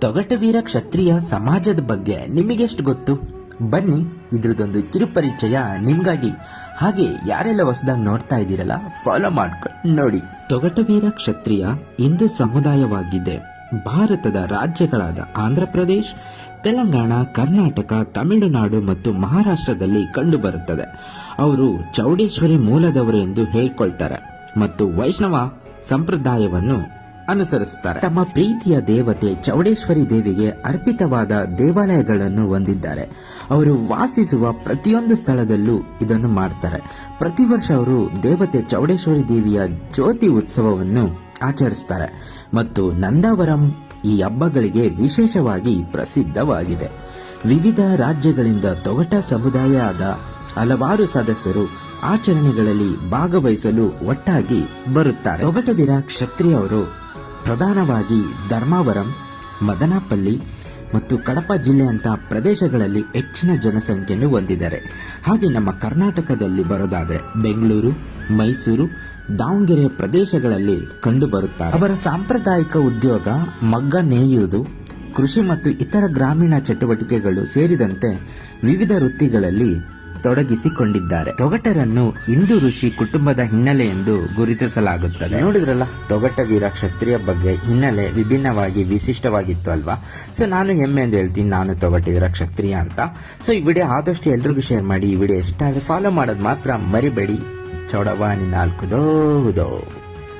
ತೊಗಟವೀರ ಕ್ಷತ್ರಿಯ ಸಮಾಜದ ಬಗ್ಗೆ ನಿಮಗೆಷ್ಟು ಗೊತ್ತು? ಬನ್ನಿ ಇದ್ರದೊಂದು ಕಿರುಪರಿಚಯ ನಿಮ್ಗಾಗಿ. ಹಾಗೆ ಯಾರೆಲ್ಲ ಹೊಸದಾಗಿ ನೋಡ್ತಾ ಇದ್ದೀರಲ್ಲ ಫಾಲೋ ಮಾಡ್ಕೊಂಡು ನೋಡಿ. ತೊಗಟವೀರ ಕ್ಷತ್ರಿಯ ಹಿಂದೂ ಸಮುದಾಯವಾಗಿದೆ. ಭಾರತದ ರಾಜ್ಯಗಳಾದ ಆಂಧ್ರ ಪ್ರದೇಶ್ ತೆಲಂಗಾಣ, ಕರ್ನಾಟಕ, ತಮಿಳುನಾಡು ಮತ್ತು ಮಹಾರಾಷ್ಟ್ರದಲ್ಲಿ ಕಂಡುಬರುತ್ತದೆ. ಅವರು ಚೌಡೇಶ್ವರಿ ಮೂಲದವರು ಎಂದು ಹೇಳ್ಕೊಳ್ತಾರೆ. ಮತ್ತು ವೈಷ್ಣವ ಸಂಪ್ರದಾಯವನ್ನು ಅನುಸರಿಸುತ್ತಾರೆ. ತಮ್ಮ ಪ್ರೀತಿಯ ದೇವತೆ ಚೌಡೇಶ್ವರಿ ದೇವಿಗೆ ಅರ್ಪಿತವಾದ ದೇವಾಲಯಗಳನ್ನು ಹೊಂದಿದ್ದಾರೆ. ಅವರು ವಾಸಿಸುವ ಪ್ರತಿಯೊಂದು ಸ್ಥಳದಲ್ಲೂ ಇದನ್ನು ಮಾಡ್ತಾರೆ. ಪ್ರತಿ ವರ್ಷ ಅವರು ದೇವತೆ ಚೌಡೇಶ್ವರಿ ದೇವಿಯ ಜ್ಯೋತಿ ಉತ್ಸವವನ್ನು ಆಚರಿಸ್ತಾರೆ ಮತ್ತು ನಂದಾವರಂ ಈ ಹಬ್ಬಗಳಿಗೆ ವಿಶೇಷವಾಗಿ ಪ್ರಸಿದ್ಧವಾಗಿದೆ. ವಿವಿಧ ರಾಜ್ಯಗಳಿಂದ ತೊಗಟ ಸಮುದಾಯದ ಹಲವಾರು ಸದಸ್ಯರು ಆಚರಣೆಗಳಲ್ಲಿ ಭಾಗವಹಿಸಲು ಒಟ್ಟಾಗಿ ಬರುತ್ತಾರೆ. ತೊಗಟವೀರ ಕ್ಷತ್ರಿಯವರು ಪ್ರಧಾನವಾಗಿ ಧರ್ಮಾವರಂ, ಮದನಪಲ್ಲಿ ಮತ್ತು ಕಡಪ ಜಿಲ್ಲೆಯಂತಹ ಪ್ರದೇಶಗಳಲ್ಲಿ ಹೆಚ್ಚಿನ ಜನಸಂಖ್ಯೆಯನ್ನು ಹೊಂದಿದ್ದಾರೆ. ಹಾಗೆ ನಮ್ಮ ಕರ್ನಾಟಕದಲ್ಲಿ ಬರೋದಾದರೆ ಬೆಂಗಳೂರು, ಮೈಸೂರು, ದಾವಣಗೆರೆ ಪ್ರದೇಶಗಳಲ್ಲಿ ಕಂಡುಬರುತ್ತಾರೆ ಅವರ ಸಾಂಪ್ರದಾಯಿಕ ಉದ್ಯೋಗ, ಮಗ್ಗ ನೇಯುವುದು, ಕೃಷಿ ಮತ್ತು ಇತರ ಗ್ರಾಮೀಣ ಚಟುವಟಿಕೆಗಳು ಸೇರಿದಂತೆ ವಿವಿಧ ವೃತ್ತಿಗಳಲ್ಲಿ ತೊಡಗಿಸಿಕೊಂಡಿದ್ದಾರೆ. ತೊಗಟರನ್ನು ಹಿಂದೂ ಋಷಿ ಕುಟುಂಬದ ಹಿನ್ನೆಲೆ ಎಂದು ಗುರುತಿಸಲಾಗುತ್ತದೆ. ನೋಡಿದ್ರಲ್ಲ, ತೊಗಟ ವೀರ ಕ್ಷತ್ರಿಯ ಬಗ್ಗೆ ಹಿನ್ನೆಲೆ ವಿಭಿನ್ನವಾಗಿ ವಿಶಿಷ್ಟವಾಗಿತ್ತು ಅಲ್ವಾ? ಸೊ, ನಾನು ಹೆಮ್ಮೆ ಅಂತ ಹೇಳ್ತೀನಿ, ನಾನು ತೊಗಟ ವೀರ ಕ್ಷತ್ರಿಯ ಅಂತ. ಸೊ, ಈ ವಿಡಿಯೋ ಆದಷ್ಟು ಎಲ್ರಿಗೂ ಶೇರ್ ಮಾಡಿ, ಈ ವಿಡಿಯೋ ಇಷ್ಟ ಆದರೆ ಫಾಲೋ ಮಾಡೋದು ಮಾತ್ರ ಮರಿಬೇಡಿ. ಚೌಡವಾನಿ ನಾಲ್ಕು ದೋ